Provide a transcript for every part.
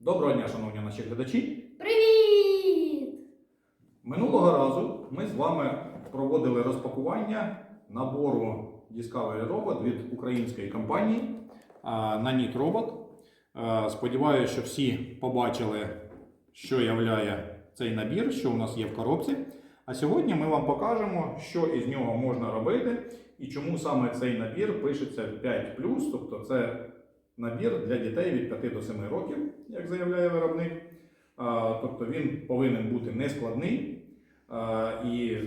Доброго дня, шановні наші глядачі. Привіт! Минулого разу ми з вами проводили розпакування набору Discovery Robot від української компанії Nanit Robot. Е, Сподіваюся, що всі побачили, що являє цей набір, що у нас є в коробці. А сьогодні ми вам покажемо, що із нього можна робити і чому саме цей набір пишеться 5 тобто це набір для дітей від 5 до 7 років, як заявляє виробник. Тобто він повинен бути нескладний і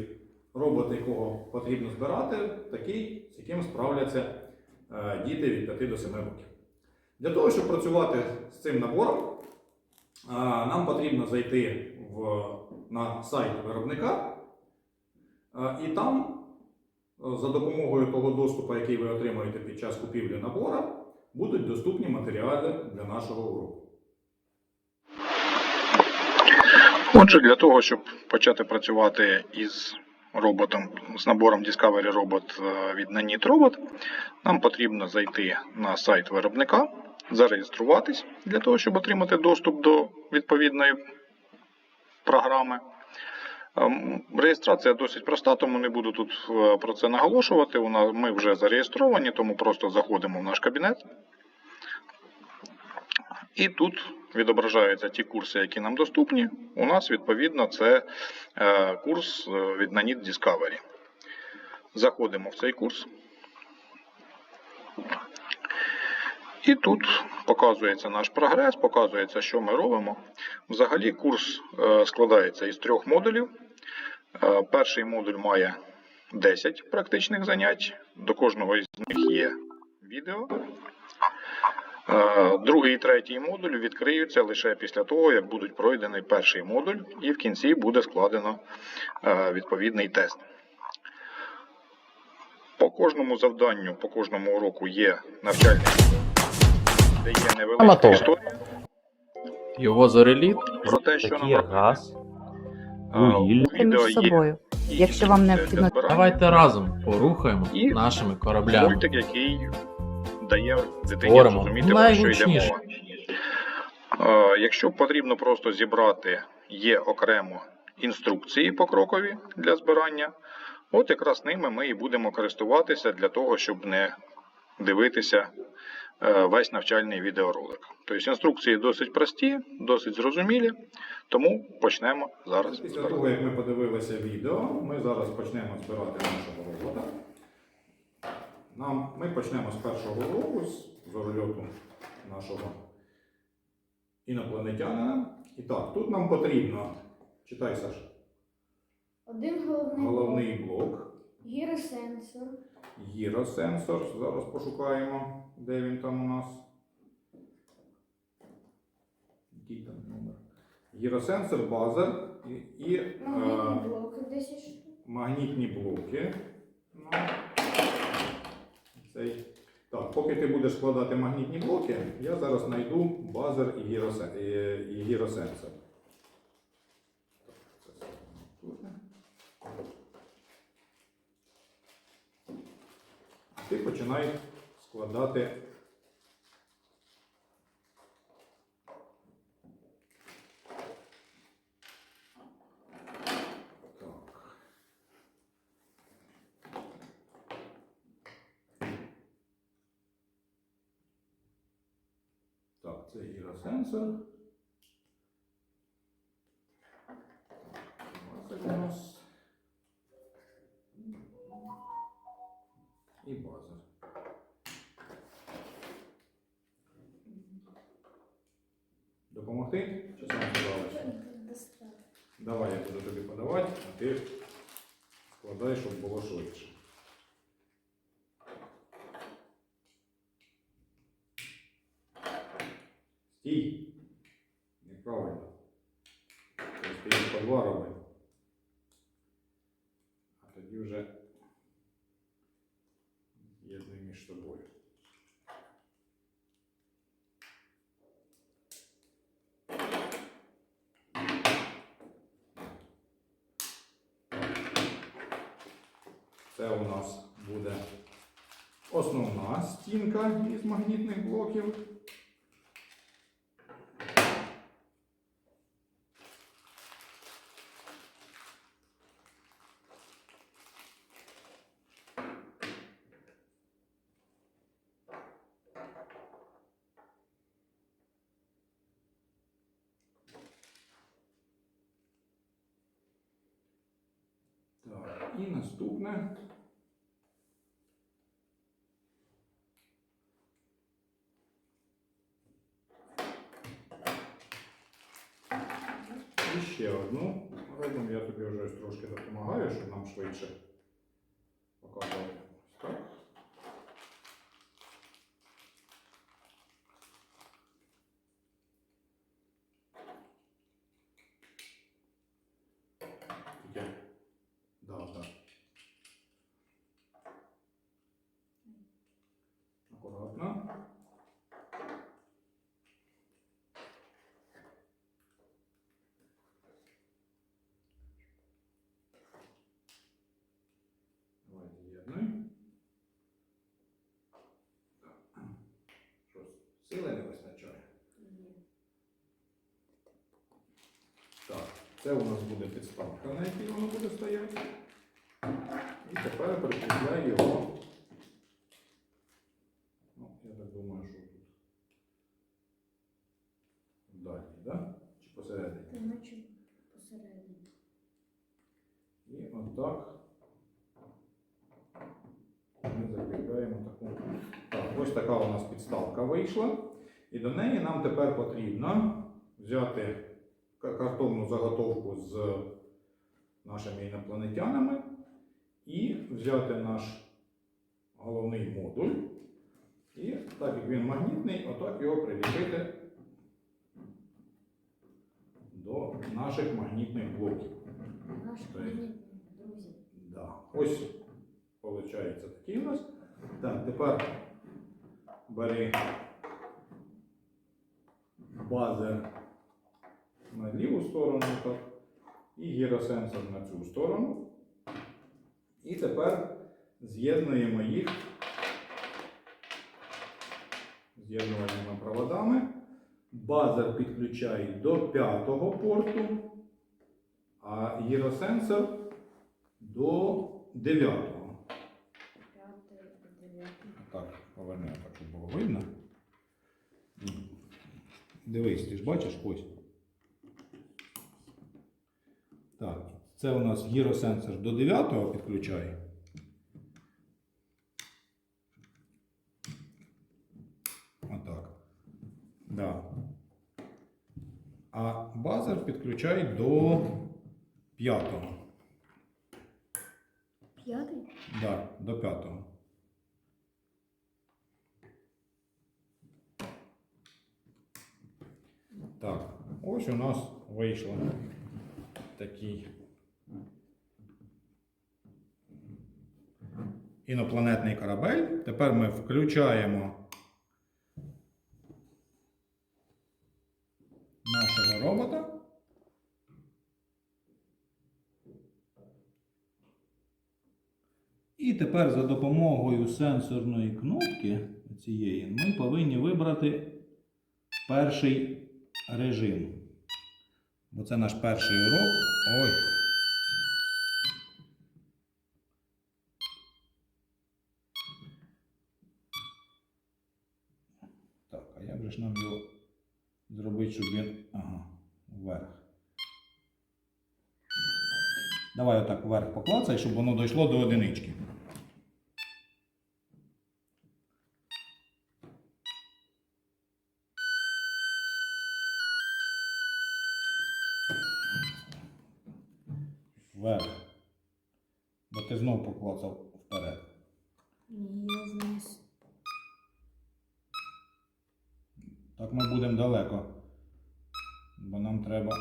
робот, якого потрібно збирати, такий, з яким справляться діти від 5 до 7 років. Для того, щоб працювати з цим набором, нам потрібно зайти в, на сайт виробника і там, за допомогою того доступу, який ви отримаєте під час купівлі набора, будуть доступні матеріали для нашого уроку. Отже, для того, щоб почати працювати із роботом, з набором Discovery Robot е, від Nanit Robot, нам потрібно зайти на сайт виробника, зареєструватись для того, щоб отримати доступ до відповідної програми. Ем, Реєстрація досить проста, тому не буду тут е, про це наголошувати. Ми вже зареєстровані, тому просто заходимо в наш кабінет. І тут відображаються ті курси, які нам доступні. У нас, відповідно, це е, курс е, від Nanit Discovery. Заходимо в цей курс. І тут показується наш прогрес, показується, що ми робимо. Взагалі, курс складається із трьох модулів. Е, Перший модуль має 10 практичних занять. До кожного із них є відео. Е, Другий і третій модуль відкриються лише після того, як будуть пройдений перший модуль, і в кінці буде складено е, відповідний тест. По кожному завданню, по кожному уроку є навчальний, де є невеличка історія Його зореліт про те, що нам газ. Вугілля. Між собою. Якщо вам необхідно- Давайте разом порухаємо І нашими кораблями. мультик, який дає дитині зрозуміти, про що йде мова. Якщо потрібно просто зібрати, є окремо інструкції покрокові для збирання. От якраз ними ми і будемо користуватися для того, щоб не дивитися весь навчальний відеоролик. Тобто інструкції досить прості, досить зрозумілі, тому почнемо зараз. Після того, як ми подивилися відео, ми зараз почнемо збирати нашого робота. Нам, ми почнемо з першого уроку, з зорольоту нашого інопланетянина. І так, тут нам потрібно, читай Саш, Один головний, головний блок, гіросенсор, гіросенсор. Зараз пошукаємо, де він там у нас. Який там номер? Гіросенсор, базер і, і е, магнітні блоки 10 штук. магнітні блоки. Ну, цей. Так, поки ти будеш складати магнітні блоки, я зараз знайду базер і, гіросе- і, і гіросенсор. Так, це ставимо тут. Ти починай складати так. Це гіросенсор. І база. Допомогти? Чи сам справишся? Давай я буду тобі подавати, а ти складай, щоб було швидше. Стій. Неправильно. Ти стоїш по два роби. А тоді вже єднуй між собою. Це у нас буде основна стінка із магнітних блоків. І наступне. І ще одну робимо. Я тобі вже трошки допомагаю, щоб нам швидше показати. Ось так. Тільки, да, да. Акуратно. Давай з'єднуй. Так. Щось сили не вистачає. Так, це у нас буде підставка, на якій воно буде стояти. І тепер прикріпляю його. Ну, я так думаю, що тут. Далі, да? Чи посередині? Наче посередині. І отак ми. Так, ось така у нас підставка вийшла. І до неї нам тепер потрібно взяти картонну заготовку з нашими інопланетянами і взяти наш головний модуль. І так як він магнітний, отак його приліпити до наших магнітних блоків. Наш Так. магнітний, друзі. Да. Ось виходить такий у нас. Так, тепер бери базер на ліву сторону так, і гіросенсор на цю сторону. І тепер з'єднуємо їх з'єднувальними проводами. Базер підключає до п'ятого порту, а гіросенсор до 9. Так, поверни, так, щоб було видно. Дивись, ти ж бачиш ось. Так, це у нас гіросенсор до 9 підключає. Отак. Да. А базер підключає до 5. П'ятий? Да, до п'ятого. Так, ось у нас вийшло такий інопланетний корабель. Тепер ми включаємо нашого робота. І тепер за допомогою сенсорної кнопки цієї ми повинні вибрати перший режим. Бо це наш перший урок. Ой. Так, а як же ж нам його зробити, щоб він. Ага, вверх. Давай отак вверх поклацай, щоб воно дійшло до одинички. Ми будемо далеко. Бо нам треба.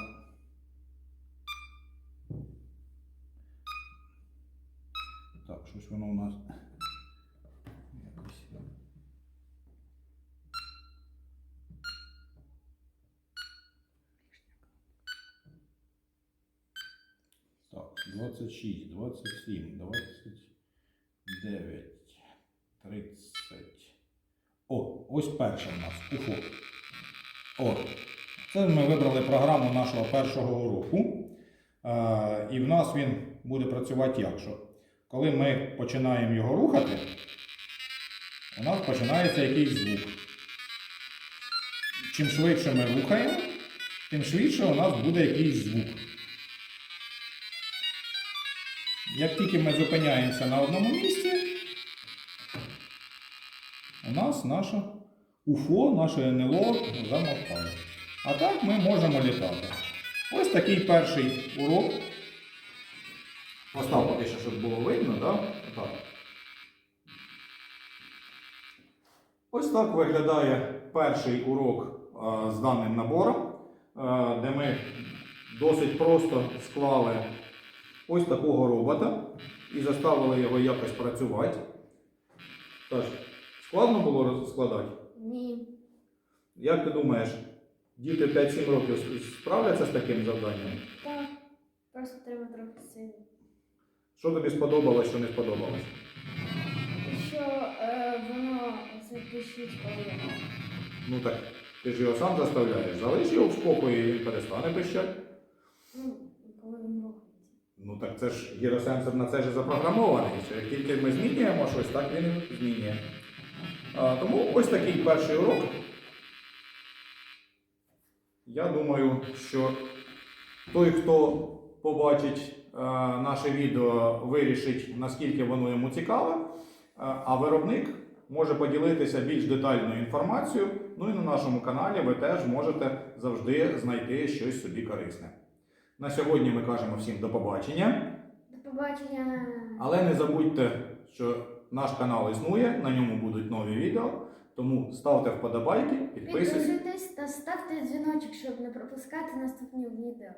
Так, щось воно у нас. Якось. Так, 26, 27, 29, 30. О, ось перша в нас. Ухо. О, це ми вибрали програму нашого першого уроку. Е, і в нас він буде працювати як? Що коли ми починаємо його рухати, у нас починається якийсь звук. Чим швидше ми рухаємо, тим швидше у нас буде якийсь звук. як тільки ми зупиняємося на одному місці, у нас наше УФО, наше НЛО замовкає. А так ми можемо літати. Ось такий перший урок. Постав поки що, щоб було видно, да? так? Ось так виглядає перший урок з даним набором, де ми досить просто склали ось такого робота і заставили його якось працювати. Тож, складно було роз- складати? Як ти думаєш, діти 5-7 років справляться з таким завданням? Так. Просто треба трохи сили. Що тобі сподобалось, що не сподобалось? Що е, воно це пишіть, коли. Ну так, ти ж його сам заставляєш. Залиш його в спокої і він перестане пищати. Ну, коли він рухається. Ну так це ж гіросенсор на це ж запрограмований. Що як тільки ми змінюємо щось, так він змінює. А, тому ось такий перший урок. Я думаю, що той, хто побачить е, наше відео, вирішить, наскільки воно йому цікаве, Е, а виробник може поділитися більш детальною інформацією. Ну і на нашому каналі ви теж можете завжди знайти щось собі корисне. На сьогодні ми кажемо всім до побачення. До побачення. Але не забудьте, що наш канал існує, на ньому будуть нові відео. Тому ставте вподобайки, підписуйтесь. Підписуйтесь та ставте дзвіночок, щоб не пропускати наступні відео.